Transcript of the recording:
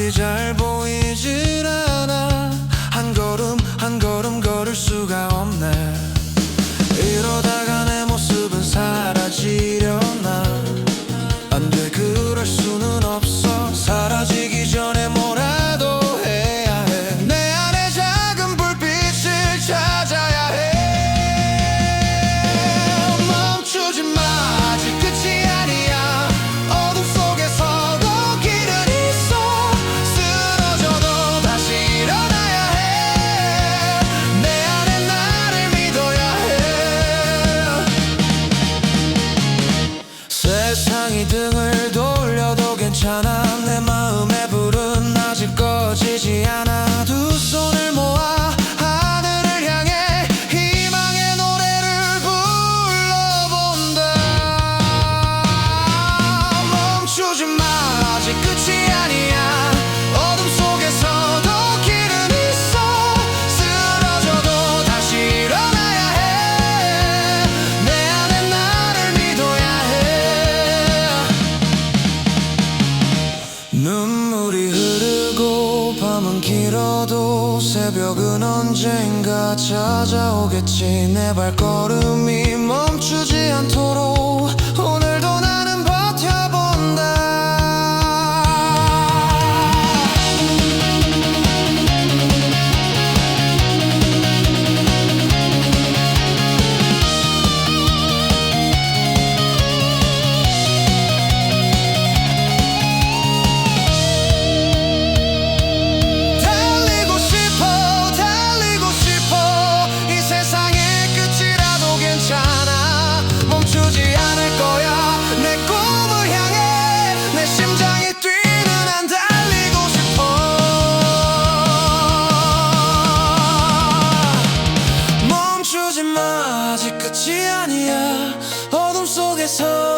앞이 잘 보이질 않아. 한 걸음 한 걸음 걸을 수가 등을 돌려도 괜찮아. 길어도 새벽은 언젠가 찾아오겠지. 내 발걸음이 아직 끝이 아니야. 어둠 속에서